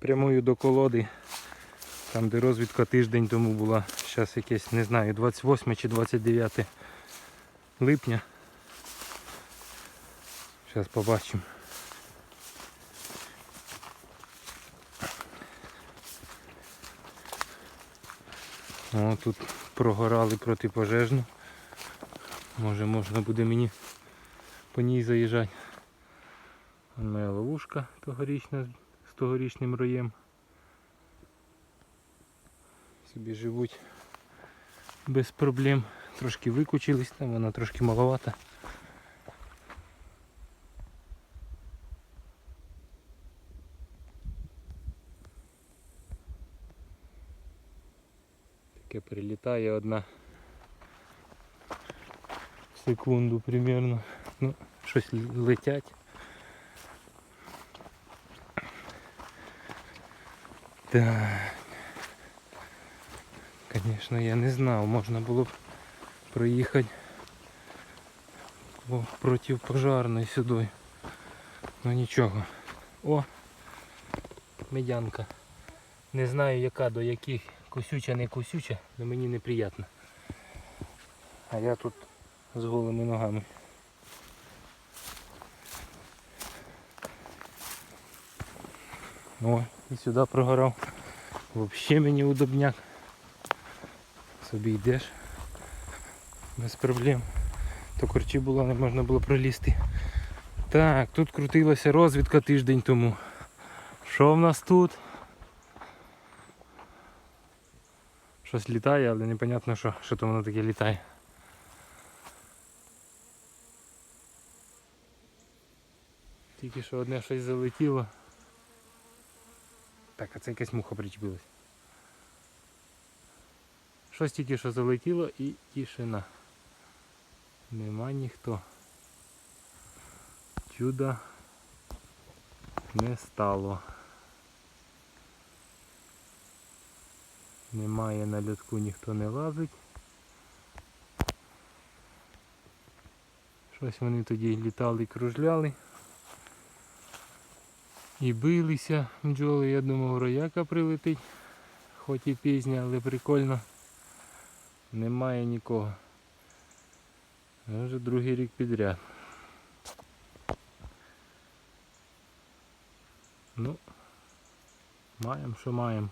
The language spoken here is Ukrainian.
прямую до колоди. Там де розвідка тиждень тому була. Зараз якесь, не знаю, 28 чи 29 липня. Зараз побачимо. О, тут прогорали протипожежну. Може можна буде мені по ній заїжджати. Моя ловушка тогорічна тогорічним роєм. Собі живуть без проблем. Трошки викучились, там вона трошки маловата. Таке прилітає одна в секунду примерно. Ну, щось летять. Так. Звісно, я не знав, можна було б проїхати по противпожарної сюди. Ну нічого. О! Медянка. Не знаю яка до яких косюча, не косюча, але мені неприємно. А я тут з голими ногами. О, і сюди прогорав. Взагалі мені удобняк. Собі йдеш без проблем. То корчі було, не можна було пролізти. Так, тут крутилася розвідка тиждень тому. Що в нас тут? Щось літає, але непонятно що, що то воно таке літає. Тільки що одне щось залетіло. Так, а це якась муха причепилась. Щось тільки що залетіло і тишина. Нема ніхто. Чуда не стало. Немає на льотку, ніхто не лазить. Щось вони тоді літали і кружляли. І билися бджоли, я думав, рояка прилетить, хоч і пізня, але прикольно. Немає нікого. Я Вже другий рік підряд. Ну, маємо, що маємо.